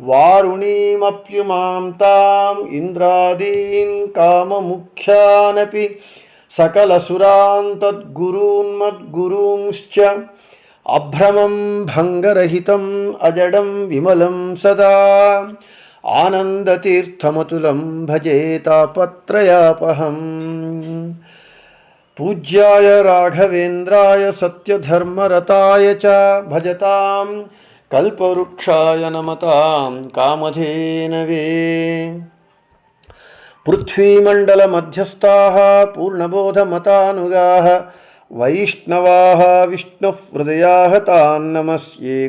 वारुणीमप्युमां ताम् इन्द्रादीन् काममुख्यानपि सकलसुरान् तद्गुरून्मद्गुरूंश्च अभ्रमं भङ्गरहितम् अजडं विमलं सदा। आनन्दतीर्थमतुलं भजेतापत्रयापहम् पूज्याय राघवेन्द्राय सत्यधर्मरताय च भजतां कल्पवृक्षाय नमतां कामधेनवे। पृथ्वीमण्डलमध्यस्थाः पूर्णबोधमतानुगाः वैष्णवाः विष्णुः हृदयाः तान् नमस्ये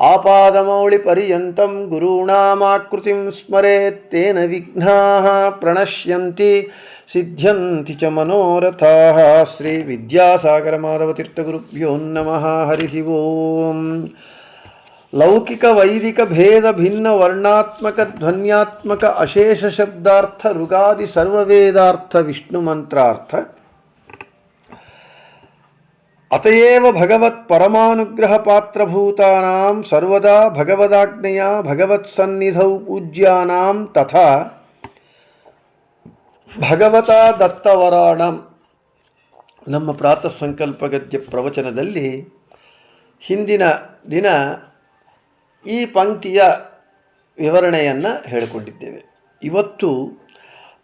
ఆపాదమౌళి పర్యంతం గురూణామాకృతిం స్మరేత్తేన విఘ్నా ప్రణశ్యంతి సిద్ధ్యంతి చ మనోరథా. శ్రీ విద్యాసాగర మాధవతీర్థగురుభ్యో నమ. హరి ఓం. లౌకిక వైదిక భేద భిన్న వర్ణాత్మక ధ్వన్యాత్మక అశేష శబ్దార్థ రుగాది సర్వవేదార్థ విష్ణుమంత్రార్థ ಅತಯೇವ ಭಗವತ್ ಪರಮಾನುಗ್ರಹ ಪಾತ್ರಭೂತಾನಾಂ ಸರ್ವದಾ ಭಗವದಾಜ್ಞೆಯ ಭಗವತ್ ಸನ್ನಿಧೌ ಪೂಜ್ಯಾನಾಂ ತಥಾ ಭಗವತ ದತ್ತವರಾಣ ನಮ್ಮ ಪ್ರಾತಃ ಸಂಕಲ್ಪ ಗದ್ಯ ಪ್ರವಚನದಲ್ಲಿ ಹಿಂದಿನ ದಿನ ಈ ಪಂಕ್ತಿಯ ವಿವರಣೆಯನ್ನು ಹೇಳಿಕೊಂಡಿದ್ದೇವೆ. ಇವತ್ತು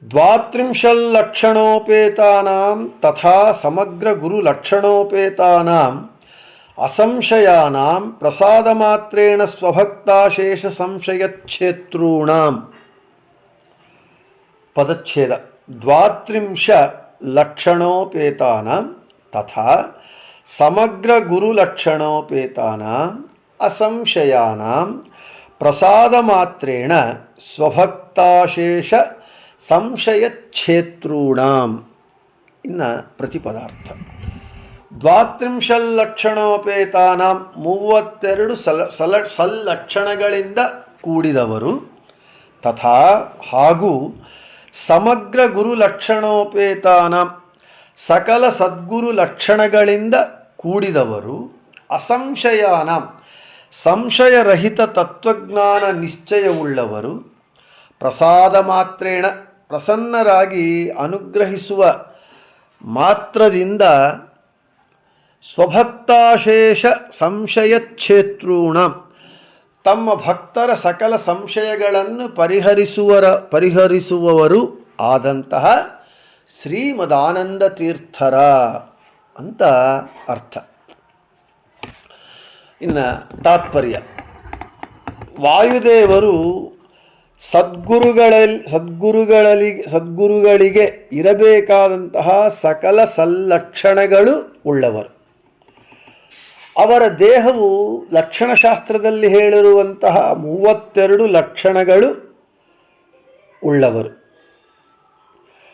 ದ್ವಾತ್ರಿಂಶಲ್ಲಕ್ಷಣೋಪೇತಾನಾಂ ತಥಾ ಸಮಗ್ರ ಗುರು ಲಕ್ಷಣೋಪೇತಾನಾಂ ಅಸಂಶಯಾನಾಂ ಪ್ರಸಾದಮಾತ್ರೇಣ ಸ್ವಭಕ್ತಾಶೇಷ ಸಂಶಯಚ್ಛೇತ್ರೂಣಾಂ ಪದಚ್ಛೇದ ದ್ವಾತ್ರಿಂಶ ಲಕ್ಷಣೋಪೇತಾನಾಂ ತಥಾ ಗುರುಲಕ್ಷಣೋಪೇತಾನಾಂ ಸ್ವಭಕ್ತಾಶೇಷ ಸಂಶಯಚ್ಛೇತ್ರೂಣಾಂ. ಇನ್ನು ಪ್ರತಿಪದಾರ್ಥ. ದ್ವಾತ್ರಿಂಶಲ್ಲಕ್ಷಣೋಪೇತಾನಾಂ ಮೂವತ್ತೆರಡು ಸಲ ಸಲ, ಸಲ್ಲಕ್ಷಣಗಳಿಂದ ಕೂಡಿದವರು. ತಥಾ ಹಾಗೂ ಸಮಗ್ರ ಗುರು ಲಕ್ಷಣೋಪೇತಾನಾಂ ಸಕಲ ಸದ್ಗುರು ಲಕ್ಷಣಗಳಿಂದ ಕೂಡಿದವರು. ಅಸಂಶಯಾನಾಂ ಸಂಶಯರಹಿತ ತತ್ವಜ್ಞಾನ ನಿಶ್ಚಯವುಳ್ಳವರು. ಪ್ರಸಾದ ಮಾತ್ರೇಣ ಪ್ರಸನ್ನರಾಗಿ ಅನುಗ್ರಹಿಸುವ ಮಾತ್ರದಿಂದ ಸ್ವಭಕ್ತಾಶೇಷ ಸಂಶಯಕ್ಷೇತ್ರೂಣ ತಮ್ಮ ಭಕ್ತರ ಸಕಲ ಸಂಶಯಗಳನ್ನು ಪರಿಹರಿಸುವರ, ಪರಿಹರಿಸುವವರು ಆದಂತಹ ಶ್ರೀಮದಾನಂದ ತೀರ್ಥರ ಅಂತ ಅರ್ಥ. ಇನ್ನು ತಾತ್ಪರ್ಯ. ವಾಯುದೇವರು ಸದ್ಗುರುಗಳಲ್ಲಿ ಸದ್ಗುರುಗಳಲ್ಲಿ, ಸದ್ಗುರುಗಳಿಗೆ ಇರಬೇಕಾದಂತಹ ಸಕಲ ಸಲ್ಲಕ್ಷಣಗಳು ಉಳ್ಳವರು. ಅವರ ದೇಹವು ಲಕ್ಷಣಶಾಸ್ತ್ರದಲ್ಲಿ ಹೇಳಿರುವಂತಹ ಮೂವತ್ತೆರಡು ಲಕ್ಷಣಗಳು ಉಳ್ಳವರು.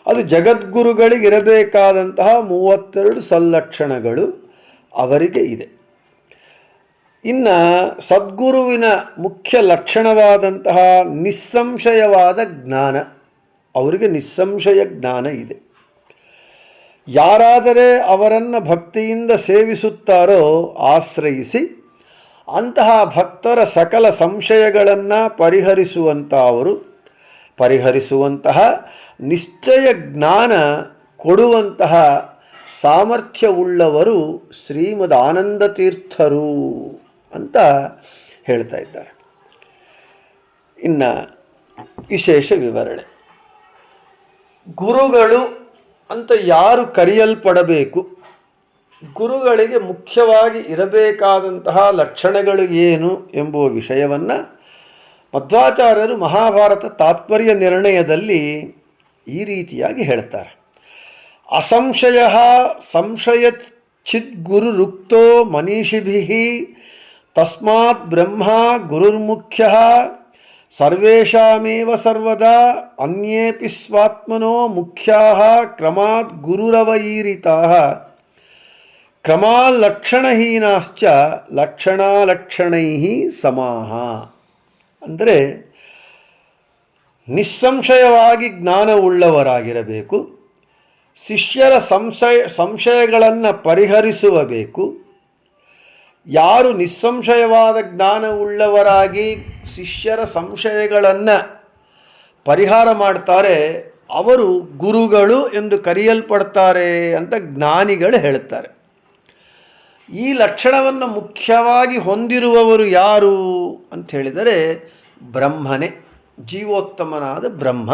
ಅದು ಜಗದ್ಗುರುಗಳಿಗಿರಬೇಕಾದಂತಹ ಮೂವತ್ತೆರಡು ಸಲ್ಲಕ್ಷಣಗಳು ಅವರಿಗೆ ಇದೆ. ಇನ್ನು ಸದ್ಗುರುವಿನ ಮುಖ್ಯ ಲಕ್ಷಣವಾದಂತಹ ನಿಸ್ಸಂಶಯವಾದ ಜ್ಞಾನ, ಅವರಿಗೆ ನಿಸ್ಸಂಶಯ ಜ್ಞಾನ ಇದೆ. ಯಾರಾದರೆ ಅವರನ್ನು ಭಕ್ತಿಯಿಂದ ಸೇವಿಸುತ್ತಾರೋ ಆಶ್ರಯಿಸಿ, ಅಂತಹ ಭಕ್ತರ ಸಕಲ ಸಂಶಯಗಳನ್ನು ಪರಿಹರಿಸುವಂಥ ಅವರು ಪರಿಹರಿಸುವಂತಹ ನಿಶ್ಚಯ ಜ್ಞಾನ ಕೊಡುವಂತಹ ಸಾಮರ್ಥ್ಯವುಳ್ಳವರು ಶ್ರೀಮದ್ ಆನಂದ ತೀರ್ಥರು ಅಂತ ಹೇಳ್ತಾ ಇದ್ದಾರೆ. ಇನ್ನು ವಿಶೇಷ ವಿವರಣೆ. ಗುರುಗಳು ಅಂತ ಯಾರು ಕರೆಯಲ್ಪಡಬೇಕು? ಗುರುಗಳಿಗೆ ಮುಖ್ಯವಾಗಿ ಇರಬೇಕಾದಂತಹ ಲಕ್ಷಣಗಳು ಏನು ಎಂಬುವ ವಿಷಯವನ್ನು ಮಧ್ವಾಚಾರ್ಯರು ಮಹಾಭಾರತ ತಾತ್ಪರ್ಯ ನಿರ್ಣಯದಲ್ಲಿ ಈ ರೀತಿಯಾಗಿ ಹೇಳ್ತಾರೆ. ಅಸಂಶಯ ಸಂಶಯ ಚಿದ್ಗುರುರುಕ್ತೋ ಮನೀಷಿಭಿ ತಸ್ಮಾತ್ ಬ್ರಹ್ಮ ಗುರುರ್ಮುಖ್ಯ ಸರ್ವೇಷಾಮೇವ ಸರ್ವದಾ ಅನ್ಯೇಪಿ ಸ್ವಾತ್ಮನೋ ಮುಖ್ಯಾ ಕ್ರಮಾತ್ ಗುರುರವೈರಿತಾ ಕ್ರಮಾಲಕ್ಷಣಹೀನಾಶ್ಚ ಲಕ್ಷಣಾಲಕ್ಷಣೈ ಸಮಾಹ ಅಂದರೆ ನಿಸ್ಸಂಶಯವಾಗಿ ಜ್ಞಾನವುಳ್ಳವರಾಗಿರಬೇಕು, ಶಿಷ್ಯರ ಸಂಶಯ, ಸಂಶಯಗಳನ್ನು ಪರಿಹರಿಸುವ ಬೇಕು ಯಾರು ನಿಸ್ಸಂಶಯವಾದ ಜ್ಞಾನವುಳ್ಳವರಾಗಿ ಶಿಷ್ಯರ ಸಂಶಯಗಳನ್ನು ಪರಿಹಾರ ಮಾಡ್ತಾರೆ, ಅವರು ಗುರುಗಳು ಎಂದು ಕರೆಯಲ್ಪಡ್ತಾರೆ ಅಂತ ಜ್ಞಾನಿಗಳು ಹೇಳ್ತಾರೆ. ಈ ಲಕ್ಷಣವನ್ನು ಮುಖ್ಯವಾಗಿ ಹೊಂದಿರುವವರು ಯಾರು ಅಂತ ಹೇಳಿದರೆ ಬ್ರಹ್ಮನೇ, ಜೀವೋತ್ತಮನಾದ ಬ್ರಹ್ಮ.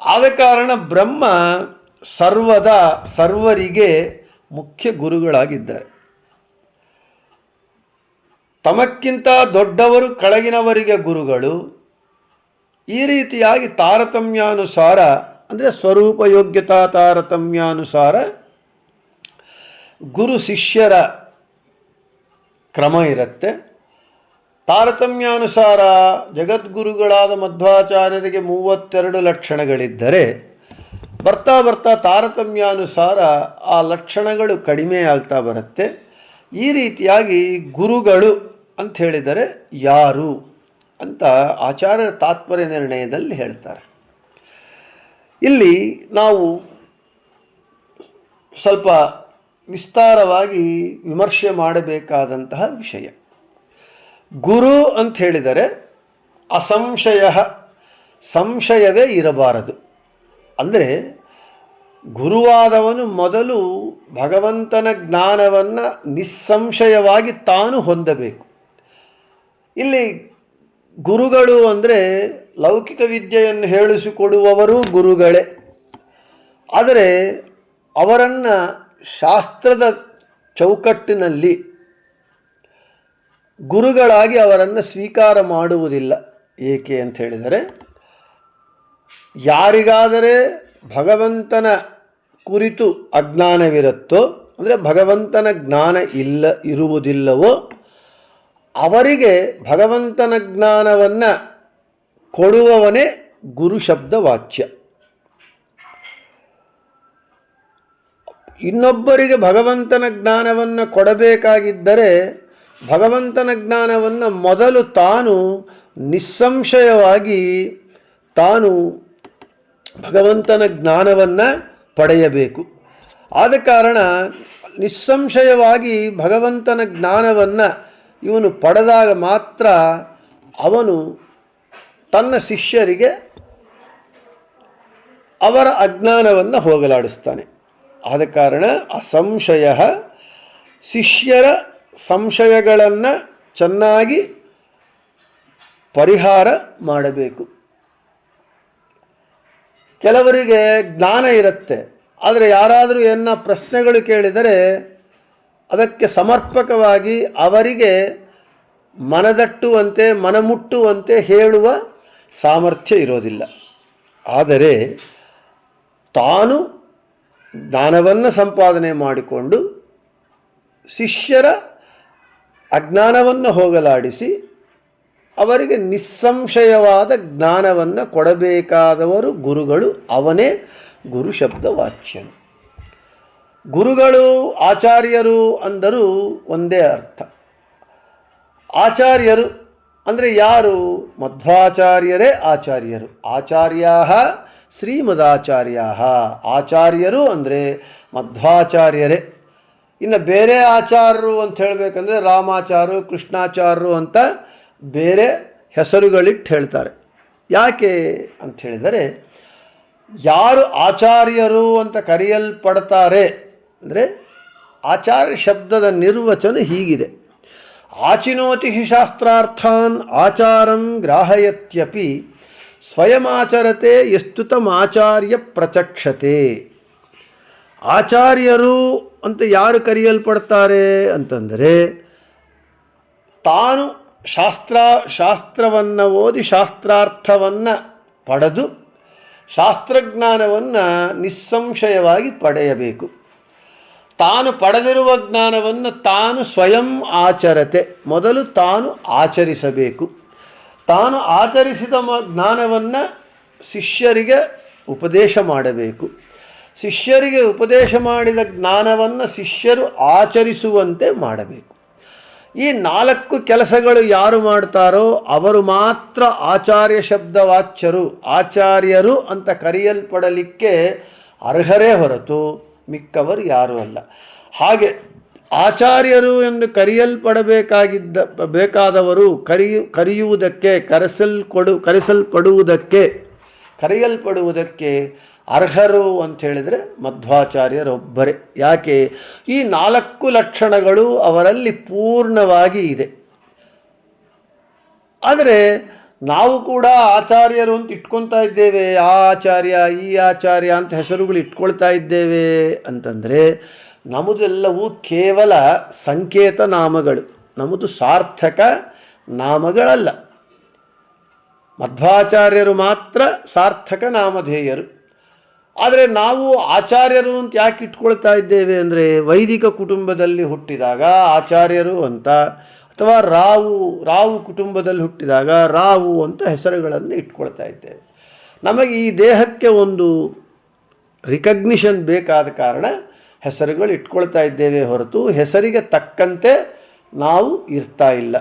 ಆದ ಕಾರಣ ಬ್ರಹ್ಮ ಸರ್ವದ ಸರ್ವರಿಗೆ ಮುಖ್ಯ ಗುರುಗಳಾಗಿದ್ದಾರೆ. ತಮಕ್ಕಿಂತ ದೊಡ್ಡವರು ಕೆಳಗಿನವರಿಗೆ ಗುರುಗಳು, ಈ ರೀತಿಯಾಗಿ ತಾರತಮ್ಯಾನುಸಾರ, ಅಂದರೆ ಸ್ವರೂಪ ಯೋಗ್ಯತಾ ತಾರತಮ್ಯಾನುಸಾರ ಗುರು ಶಿಷ್ಯರ ಕ್ರಮ ಇರುತ್ತೆ. ತಾರತಮ್ಯಾನುಸಾರ ಜಗದ್ಗುರುಗಳಾದ ಮಧ್ವಾಚಾರ್ಯರಿಗೆ ಮೂವತ್ತೆರಡು ಲಕ್ಷಣಗಳಿದ್ದರೆ, ಬರ್ತಾ ಬರ್ತಾ ತಾರತಮ್ಯಾನುಸಾರ ಆ ಲಕ್ಷಣಗಳು ಕಡಿಮೆ ಆಗ್ತಾ ಬರುತ್ತೆ. ಈ ರೀತಿಯಾಗಿ ಗುರುಗಳು ಅಂತ ಹೇಳಿದರೆ ಯಾರು ಅಂತ ಆಚಾರ್ಯರ ತಾತ್ಪರ್ಯ ನಿರ್ಣಯದಲ್ಲಿ ಹೇಳ್ತಾರೆ. ಇಲ್ಲಿ ನಾವು ಸ್ವಲ್ಪ ವಿಸ್ತಾರವಾಗಿ ವಿಮರ್ಶೆ ಮಾಡಬೇಕಾದಂತಹ ವಿಷಯ. ಗುರು ಅಂತ ಹೇಳಿದರೆ ಅಸಂಶಯ, ಸಂಶಯವೇ ಇರಬಾರದು. ಅಂದರೆ ಗುರುವಾದವನು ಮೊದಲು ಭಗವಂತನ ಜ್ಞಾನವನ್ನು ನಿಸ್ಸಂಶಯವಾಗಿ ತಾನು ಹೊಂದಬೇಕು. ಇಲ್ಲಿ ಗುರುಗಳು ಅಂದರೆ ಲೌಕಿಕ ವಿದ್ಯೆಯನ್ನು ಹೇಳಿಸಿಕೊಡುವವರು ಗುರುಗಳೇ. ಆದರೆ ಅವರನ್ನು ಶಾಸ್ತ್ರದ ಚೌಕಟ್ಟಿನಲ್ಲಿ ಗುರುಗಳಾಗಿ ಅವರನ್ನು ಸ್ವೀಕಾರ ಮಾಡುವುದಿಲ್ಲ. ಏಕೆ ಅಂತ ಹೇಳಿದರೆ, ಯಾರಿಗಾದರೆ ಭಗವಂತನ ಕುರಿತು ಅಜ್ಞಾನವಿರುತ್ತೋ, ಅಂದರೆ ಭಗವಂತನ ಜ್ಞಾನ ಇಲ್ಲ, ಇರುವುದಿಲ್ಲವೋ ಅವರಿಗೆ ಭಗವಂತನ ಜ್ಞಾನವನ್ನು ಕೊಡುವವನೇ ಗುರು ಶಬ್ದ ವಾಚ್ಯ ಇನ್ನೊಬ್ಬರಿಗೆ ಭಗವಂತನ ಜ್ಞಾನವನ್ನು ಕೊಡಬೇಕಾಗಿದ್ದರೆ ಭಗವಂತನ ಜ್ಞಾನವನ್ನು ಮೊದಲು ತಾನು ನಿಸ್ಸಂಶಯವಾಗಿ ತಾನು ಭಗವಂತನ ಜ್ಞಾನವನ್ನು ಪಡೆಯಬೇಕು. ಆದ ಕಾರಣ ನಿಸ್ಸಂಶಯವಾಗಿ ಭಗವಂತನ ಜ್ಞಾನವನ್ನು ಇವನು ಪಡೆದಾಗ ಮಾತ್ರ ಅವನು ತನ್ನ ಶಿಷ್ಯರಿಗೆ ಅವರ ಅಜ್ಞಾನವನ್ನು ಹೋಗಲಾಡಿಸ್ತಾನೆ. ಆದ ಕಾರಣ ಅಸಂಶಯ ಶಿಷ್ಯರ ಸಂಶಯಗಳನ್ನು ಚೆನ್ನಾಗಿ ಪರಿಹಾರ ಮಾಡಬೇಕು. ಕೆಲವರಿಗೆ ಜ್ಞಾನ ಇರುತ್ತೆ, ಆದರೆ ಯಾರಾದರೂ ಏನ ಪ್ರಶ್ನೆಗಳು ಕೇಳಿದರೆ ಅದಕ್ಕೆ ಸಮರ್ಪಕವಾಗಿ ಅವರಿಗೆ ಮನದಟ್ಟುವಂತೆ, ಮನಮುಟ್ಟುವಂತೆ ಹೇಳುವ ಸಾಮರ್ಥ್ಯ ಇರೋದಿಲ್ಲ. ಆದರೆ ತಾನು ಜ್ಞಾನವನ್ನು ಸಂಪಾದನೆ ಮಾಡಿಕೊಂಡು ಶಿಷ್ಯರ ಅಜ್ಞಾನವನ್ನು ಹೋಗಲಾಡಿಸಿ ಅವರಿಗೆ ನಿಸ್ಸಂಶಯವಾದ ಜ್ಞಾನವನ್ನು ಕೊಡಬೇಕಾದವರು ಗುರುಗಳು ಅವನೇ ಗುರು ಶಬ್ದ ವಾಚ್ಯನು. ಗುರುಗಳು, ಆಚಾರ್ಯರು ಅಂದರೂ ಒಂದೇ ಅರ್ಥ. ಆಚಾರ್ಯರು ಅಂದರೆ ಯಾರು? ಮಧ್ವಾಚಾರ್ಯರೇ ಆಚಾರ್ಯರು. ಆಚಾರ್ಯ ಶ್ರೀಮದಾಚಾರ್ಯ ಆಚಾರ್ಯರು ಅಂದರೆ ಮಧ್ವಾಚಾರ್ಯರೇ. ಇನ್ನು ಬೇರೆ ಆಚಾರ್ಯರು ಅಂತ ಹೇಳಬೇಕಂದ್ರೆ ರಾಮಾಚಾರ್ಯರು ಕೃಷ್ಣಾಚಾರ್ಯರು ಅಂತ ಬೇರೆ ಹೆಸರುಗಳಿಟ್ಟು ಹೇಳ್ತಾರೆ. ಯಾಕೆ ಅಂತ ಹೇಳಿದರೆ, ಯಾರು ಆಚಾರ್ಯರು ಅಂತ ಕರೆಯಲ್ಪಡ್ತಾರೆ ಅಂದರೆ ಆಚಾರ್ಯ ಶಬ್ದದ ನಿರ್ವಚನ ಹೀಗಿದೆ. ಆಚಿನೋತಿ ಶಾಸ್ತ್ರಾರ್ಥಾನ್ ಆಚಾರಂ ಗ್ರಾಹಯತ್ಯಪಿ ಸ್ವಯಮಾಚರತೆ ಆಚಾರ್ಯ ಪ್ರಚಕ್ಷತೆ. ಆಚಾರ್ಯರು ಅಂತ ಯಾರು ಕರೆಯಲ್ಪಡ್ತಾರೆ ಅಂತಂದರೆ ತಾನು ಶಾಸ್ತ್ರ ಶಾಸ್ತ್ರವನ್ನು ಓದಿ ಶಾಸ್ತ್ರಾರ್ಥವನ್ನು ಪಡೆದು ಶಾಸ್ತ್ರಜ್ಞಾನವನ್ನು ನಿಸ್ಸಂಶಯವಾಗಿ ಪಡೆಯಬೇಕು. ತಾನು ಪಡೆದಿರುವ ಜ್ಞಾನವನ್ನು ತಾನು ಸ್ವಯಂ ಆಚರತೆ. ಮೊದಲು ತಾನು ಆಚರಿಸಬೇಕು. ತಾನು ಆಚರಿಸಿದ ಮ, ಜ್ಞಾನವನ್ನು ಶಿಷ್ಯರಿಗೆ ಉಪದೇಶ ಮಾಡಬೇಕು. ಶಿಷ್ಯರಿಗೆ ಉಪದೇಶ ಮಾಡಿದ ಜ್ಞಾನವನ್ನು ಶಿಷ್ಯರು ಆಚರಿಸುವಂತೆ ಮಾಡಬೇಕು. ಈ ನಾಲ್ಕು ಕೆಲಸಗಳು ಯಾರು ಮಾಡ್ತಾರೋ ಅವರು ಮಾತ್ರ ಆಚಾರ್ಯ ಶಬ್ದವಾಚ್ಯರು, ಆಚಾರ್ಯರು ಅಂತ ಕರೆಯಲ್ಪಡಲಿಕ್ಕೆ ಅರ್ಹರೇ ಹೊರತು ಮಿಕ್ಕವರು ಯಾರೂ ಅಲ್ಲ. ಹಾಗೆ ಆಚಾರ್ಯರು ಎಂದು ಕರೆಯಲ್ಪಡಬೇಕಾಗಿದ್ದ, ಬೇಕಾದವರು ಕರೆಯು ಕರೆಯುವುದಕ್ಕೆ ಕರೆಸಲ್ಪಡು ಕರೆಸಲ್ಪಡುವುದಕ್ಕೆ, ಕರೆಯಲ್ಪಡುವುದಕ್ಕೆ ಅರ್ಹರು ಅಂತ ಹೇಳಿದರೆ ಮಧ್ವಾಚಾರ್ಯರೊಬ್ಬರೇ. ಯಾಕೆ? ಈ ನಾಲ್ಕು ಲಕ್ಷಣಗಳು ಅವರಲ್ಲಿ ಪೂರ್ಣವಾಗಿ ಇದೆ. ಆದರೆ ನಾವು ಕೂಡ ಆಚಾರ್ಯರು ಅಂತ ಇಟ್ಕೊತಾ ಇದ್ದೇವೆ, ಆ ಆಚಾರ್ಯ, ಈ ಆಚಾರ್ಯ ಅಂತ ಹೆಸರುಗಳು ಇಟ್ಕೊಳ್ತಾ ಇದ್ದೇವೆ ಅಂತಂದರೆ ನಮ್ಮದೆಲ್ಲವೂ ಕೇವಲ ಸಂಕೇತ ನಾಮಗಳು ನಮ್ಮದು ಸಾರ್ಥಕ ನಾಮಗಳಲ್ಲ. ಮಧ್ವಾಚಾರ್ಯರು ಮಾತ್ರ ಸಾರ್ಥಕ ನಾಮಧೇಯರು. ಆದರೆ ನಾವು ಆಚಾರ್ಯರು ಅಂತ ಯಾಕೆ ಇಟ್ಕೊಳ್ತಾ ಇದ್ದೇವೆ ಅಂದರೆ ವೈದಿಕ ಕುಟುಂಬದಲ್ಲಿ ಹುಟ್ಟಿದಾಗ ಆಚಾರ್ಯರು ಅಂತ ಅಥವಾ ರಾವು ರಾವು ಕುಟುಂಬದಲ್ಲಿ ಹುಟ್ಟಿದಾಗ ರಾವು ಅಂತ ಹೆಸರುಗಳನ್ನು ಇಟ್ಕೊಳ್ತಾ ಇದ್ದೇವೆ. ನಮಗೆ ಈ ದೇಹಕ್ಕೆ ಒಂದು ರಿಕಗ್ನಿಷನ್ ಬೇಕಾದ ಕಾರಣ ಹೆಸರುಗಳು ಇಟ್ಕೊಳ್ತಾ ಇದ್ದೇವೆ ಹೊರತು ಹೆಸರಿಗೆ ತಕ್ಕಂತೆ ನಾವು ಇರ್ತಾ ಇಲ್ಲ.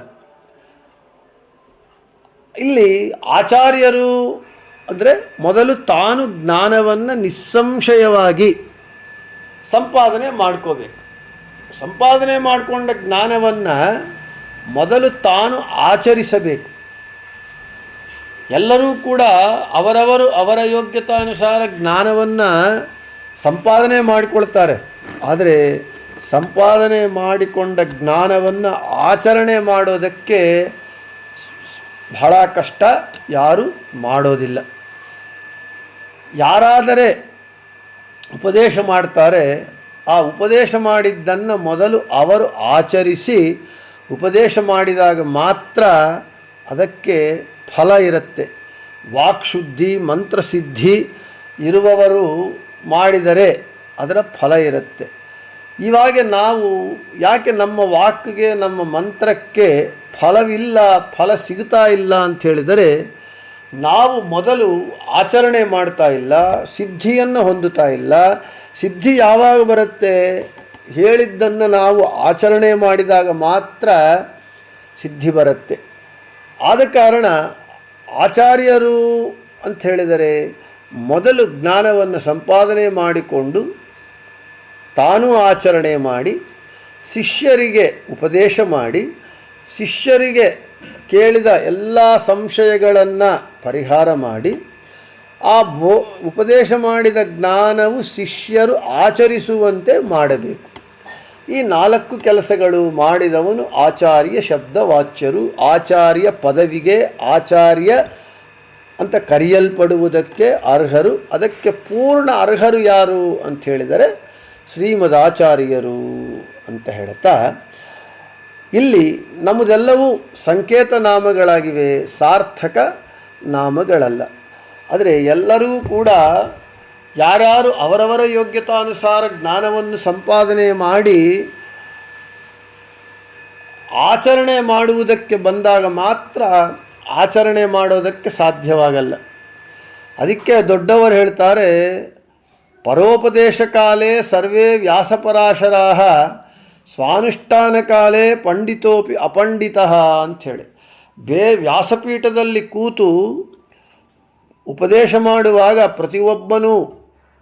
ಇಲ್ಲಿ ಆಚಾರ್ಯರು ಅಂದರೆ ಮೊದಲು ತಾನು ಜ್ಞಾನವನ್ನು ನಿಸ್ಸಂಶಯವಾಗಿ ಸಂಪಾದನೆ ಮಾಡ್ಕೋಬೇಕು. ಸಂಪಾದನೆ ಮಾಡಿಕೊಂಡ ಜ್ಞಾನವನ್ನು ಮೊದಲು ತಾನು ಆಚರಿಸಬೇಕು. ಎಲ್ಲರೂ ಕೂಡ ಅವರವರು ಅವರ ಯೋಗ್ಯತಾನುಸಾರ ಜ್ಞಾನವನ್ನು ಸಂಪಾದನೆ ಮಾಡಿಕೊಳ್ತಾರೆ. ಆದರೆ ಸಂಪಾದನೆ ಮಾಡಿಕೊಂಡ ಜ್ಞಾನವನ್ನು ಆಚರಣೆ ಮಾಡೋದಕ್ಕೆ ಬಹಳ ಕಷ್ಟ, ಯಾರು ಮಾಡೋದಿಲ್ಲ. ಯಾರಾದರೆ ಉಪದೇಶ ಮಾಡ್ತಾರೆ, ಆ ಉಪದೇಶ ಮಾಡಿದ್ದನ್ನು ಮೊದಲು ಅವರು ಆಚರಿಸಿ ಉಪದೇಶ ಮಾಡಿದಾಗ ಮಾತ್ರ ಅದಕ್ಕೆ ಫಲ ಇರುತ್ತೆ. ವಾಕ್ಶುದ್ಧಿ ಮಂತ್ರಸಿದ್ಧಿ ಇರುವವರು ಮಾಡಿದರೆ ಅದರ ಫಲ ಇರುತ್ತೆ. ಇವಾಗ ನಾವು ಯಾಕೆ ನಮ್ಮ ವಾಕ್ಗೆ, ನಮ್ಮ ಮಂತ್ರಕ್ಕೆ ಫಲವಿಲ್ಲ, ಫಲ ಸಿಗ್ತಾ ಇಲ್ಲ ಅಂತ ಹೇಳಿದರೆ ನಾವು ಮೊದಲು ಆಚರಣೆ ಮಾಡ್ತಾ ಇಲ್ಲ, ಸಿದ್ಧಿಯನ್ನು ಹೊಂದುತ್ತಾ ಇಲ್ಲ. ಸಿದ್ಧಿ ಯಾವಾಗ ಬರುತ್ತೆ? ಹೇಳಿದ್ದನ್ನು ನಾವು ಆಚರಣೆ ಮಾಡಿದಾಗ ಮಾತ್ರ ಸಿದ್ಧಿ ಬರುತ್ತೆ. ಆದ ಕಾರಣ ಆಚಾರ್ಯರು ಅಂತ ಹೇಳಿದರೆ ಮೊದಲು ಜ್ಞಾನವನ್ನು ಸಂಪಾದನೆ ಮಾಡಿಕೊಂಡು ತಾನೂ ಆಚರಣೆ ಮಾಡಿ, ಶಿಷ್ಯರಿಗೆ ಉಪದೇಶ ಮಾಡಿ, ಶಿಷ್ಯರಿಗೆ ಕೇಳಿದ ಎಲ್ಲ ಸಂಶಯಗಳನ್ನು ಪರಿಹಾರ ಮಾಡಿ, ಆ ಬೋ ಉಪದೇಶ ಮಾಡಿದ ಜ್ಞಾನವು ಶಿಷ್ಯರು ಆಚರಿಸುವಂತೆ ಮಾಡಬೇಕು. ಈ ನಾಲ್ಕು ಕೆಲಸಗಳು ಮಾಡಿದವನು ಆಚಾರ್ಯ ಶಬ್ದವಾಚ್ಯರು. ಆಚಾರ್ಯ ಪದವಿಗೆ ಆಚಾರ್ಯ ಅಂತ ಕರೆಯಲ್ಪಡುವುದಕ್ಕೆ ಅರ್ಹರು. ಅದಕ್ಕೆ ಪೂರ್ಣ ಅರ್ಹರು ಯಾರು ಅಂತ ಹೇಳಿದರೆ ಶ್ರೀಮದ್ ಆಚಾರ್ಯರು ಅಂತ ಹೇಳ್ತಾ ಇಲ್ಲಿ ನಮ್ಮದೆಲ್ಲವೂ ಸಂಕೇತ ನಾಮಗಳಾಗಿವೆ, ಸಾರ್ಥಕ ನಾಮಗಳಲ್ಲ. ಆದರೆ ಎಲ್ಲರೂ ಕೂಡ ಯಾರ್ಯಾರು ಅವರವರ ಯೋಗ್ಯತಾನುಸಾರ ಜ್ಞಾನವನ್ನು ಸಂಪಾದನೆ ಮಾಡಿ ಆಚರಣೆ ಮಾಡುವುದಕ್ಕೆ ಬಂದಾಗ ಮಾತ್ರ ಆಚರಣೆ ಮಾಡೋದಕ್ಕೆ ಸಾಧ್ಯವಾಗಲ್ಲ. ಅದಕ್ಕೆ ದೊಡ್ಡವರು ಹೇಳ್ತಾರೆ ಪರೋಪದೇಶ ಕಾಲೇ ಸರ್ವೇ ವ್ಯಾಸಪರಾಶರಾಹ ಸ್ವಾನುಷ್ಠಾನ ಕಾಲೇ ಪಂಡಿತೋಪಿ ಅಪಂಡಿತ ಅಂಥೇಳಿ. ಬೇ ವ್ಯಾಸಪೀಠದಲ್ಲಿ ಕೂತು ಉಪದೇಶ ಮಾಡುವಾಗ ಪ್ರತಿಯೊಬ್ಬನೂ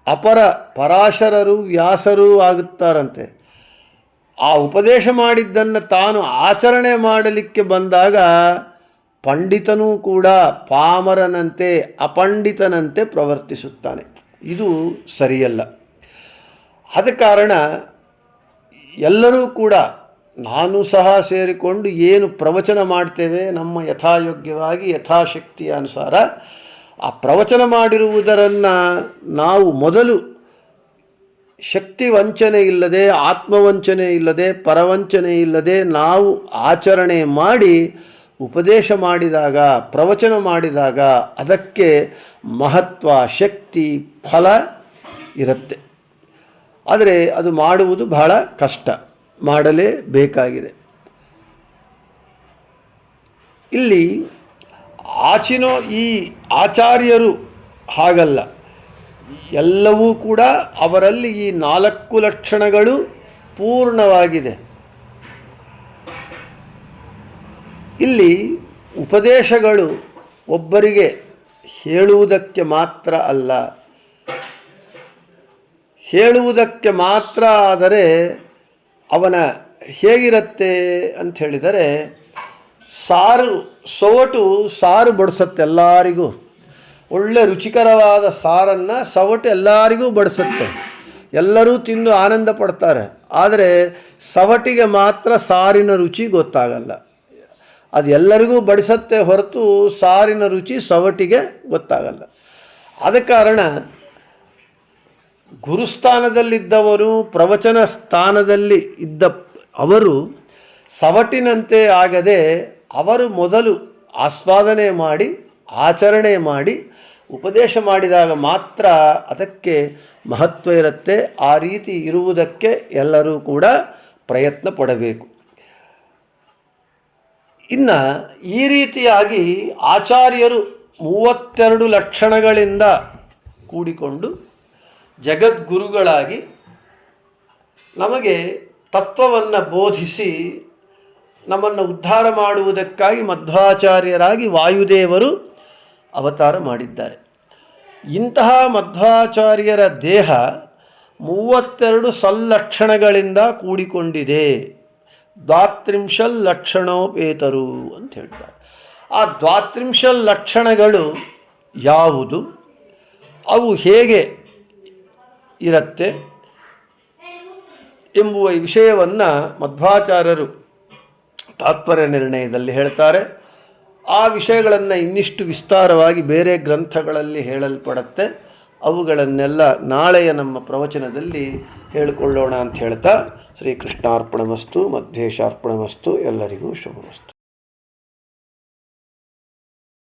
ಅಪರ ಪರಾಶರರು ವ್ಯಾಸರು ಆಗುತ್ತಾರಂತೆ. ಆ ಉಪದೇಶ ಮಾಡಿದ್ದನ್ನು ತಾನು ಆಚರಣೆ ಮಾಡಲಿಕ್ಕೆ ಬಂದಾಗ ಪಂಡಿತನೂ ಕೂಡ ಪಾಮರನಂತೆ ಅಪಂಡಿತನಂತೆ ಪ್ರವರ್ತಿಸುತ್ತಾನೆ. ಇದು ಸರಿಯಲ್ಲ. ಆದ ಕಾರಣ ಎಲ್ಲರೂ ಕೂಡ ನಾನು ಸಹ ಸೇರಿಕೊಂಡು ಏನು ಪ್ರವಚನ ಮಾಡ್ತೇವೆ ನಮ್ಮ ಯಥಾಯೋಗ್ಯವಾಗಿ ಯಥಾಶಕ್ತಿಯ ಅನುಸಾರ ಪ್ರವಚನ ಮಾಡಿರುವುದರನ್ನು ನಾವು ಮೊದಲು ಶಕ್ತಿ ವಂಚನೆ ಇಲ್ಲದೆ, ಆತ್ಮವಂಚನೆ ಇಲ್ಲದೆ, ಪರವಂಚನೆ ಇಲ್ಲದೆ ನಾವು ಆಚರಣೆ ಮಾಡಿ ಉಪದೇಶ ಮಾಡಿದಾಗ, ಪ್ರವಚನ ಮಾಡಿದಾಗ ಅದಕ್ಕೆ ಮಹತ್ವ, ಶಕ್ತಿ, ಫಲ ಇರುತ್ತೆ. ಆದರೆ ಅದು ಮಾಡುವುದು ಬಹಳ ಕಷ್ಟ, ಮಾಡಲೇಬೇಕಾಗಿದೆ. ಇಲ್ಲಿ ಆಚಿನೋ ಈ ಆಚಾರ್ಯರು ಹಾಗಲ್ಲ. ಎಲ್ಲವೂ ಕೂಡ ಅವರಲ್ಲಿ ಈ ನಾಲ್ಕು ಲಕ್ಷಣಗಳು ಪೂರ್ಣವಾಗಿದೆ. ಇಲ್ಲಿ ಉಪದೇಶಗಳು ಒಬ್ಬರಿಗೆ ಹೇಳುವುದಕ್ಕೆ ಮಾತ್ರ ಅಲ್ಲ. ಹೇಳುವುದಕ್ಕೆ ಮಾತ್ರ ಆದರೆ ಅವನ ಹೇಗಿರುತ್ತೆ ಅಂತ ಹೇಳಿದರೆ, ಸಾರು ಸೊವಟು ಸಾರು ಬಡಿಸತ್ತೆ ಎಲ್ಲರಿಗೂ. ಒಳ್ಳೆ ರುಚಿಕರವಾದ ಸಾರನ್ನು ಸವಟು ಎಲ್ಲರಿಗೂ ಬಡಿಸುತ್ತೆ. ಎಲ್ಲರೂ ತಿಂದು ಆನಂದ ಪಡ್ತಾರೆ. ಆದರೆ ಸವಟಿಗೆ ಮಾತ್ರ ಸಾರಿನ ರುಚಿ ಗೊತ್ತಾಗಲ್ಲ. ಅದು ಎಲ್ಲರಿಗೂ ಬಡಿಸತ್ತೆ ಹೊರತು ಸಾರಿನ ರುಚಿ ಸವಟಿಗೆ ಗೊತ್ತಾಗಲ್ಲ. ಆದ ಕಾರಣ ಗುರುಸ್ಥಾನದಲ್ಲಿದ್ದವರು, ಪ್ರವಚನ ಸ್ಥಾನದಲ್ಲಿ ಇದ್ದ ಅವರು ಸವಟಿನಂತೆ ಆಗದೆ ಅವರು ಮೊದಲು ಆಸ್ವಾದನೆ ಮಾಡಿ, ಆಚರಣೆ ಮಾಡಿ, ಉಪದೇಶ ಮಾಡಿದಾಗ ಮಾತ್ರ ಅದಕ್ಕೆ ಮಹತ್ವ ಇರುತ್ತೆ. ಆ ರೀತಿ ಇರುವುದಕ್ಕೆ ಎಲ್ಲರೂ ಕೂಡ ಪ್ರಯತ್ನ ಪಡಬೇಕು. ಇನ್ನು ಈ ರೀತಿಯಾಗಿ ಆಚಾರ್ಯರು ಮೂವತ್ತೆರಡು ಲಕ್ಷಣಗಳಿಂದ ಕೂಡಿಕೊಂಡು ಜಗದ್ಗುರುಗಳಾಗಿ ನಮಗೆ ತತ್ವವನ್ನು ಬೋಧಿಸಿ ನಮ್ಮನ್ನು ಉದ್ಧಾರ ಮಾಡುವುದಕ್ಕಾಗಿ ಮಧ್ವಾಚಾರ್ಯರಾಗಿ ವಾಯುದೇವರು ಅವತಾರ ಮಾಡಿದ್ದಾರೆ. ಇಂತಹ ಮಧ್ವಾಚಾರ್ಯರ ದೇಹ ಮೂವತ್ತೆರಡು ಸಲ್ಲಕ್ಷಣಗಳಿಂದ ಕೂಡಿಕೊಂಡಿದೆ. ದ್ವಾತ್ರಿಂಶಲ್ ಲಕ್ಷಣೋಪೇತರು ಅಂತ ಹೇಳ್ತಾರೆ. ಆ ದ್ವಾತ್ರಿಂಶಲ್ ಲಕ್ಷಣಗಳು ಯಾವುದು? ಅವು ಹೇಗೆ ಇರುತ್ತೆ? ಎಂಬುವ ವಿಷಯವನ್ನು ಮಧ್ವಾಚಾರ್ಯರು ತಾತ್ಪರ್ಯ ನಿರ್ಣಯದಲ್ಲಿ ಹೇಳ್ತಾರೆ. ಆ ವಿಷಯಗಳನ್ನು ಇನ್ನಿಷ್ಟು ವಿಸ್ತಾರವಾಗಿ ಬೇರೆ ಗ್ರಂಥಗಳಲ್ಲಿ ಹೇಳಲ್ಪಡುತ್ತೆ. ಅವುಗಳನ್ನೆಲ್ಲ ನಾಳೆಯ ನಮ್ಮ ಪ್ರವಚನದಲ್ಲಿ ಹೇಳಿಕೊಳ್ಳೋಣ ಅಂತ ಹೇಳ್ತಾ ಶ್ರೀಕೃಷ್ಣಾರ್ಪಣಮಸ್ತು ಮಧ್ವೇಶಾರ್ಪಣಮಸ್ತು ಎಲ್ಲರಿಗೂ ಶುಭಮಸ್ತು.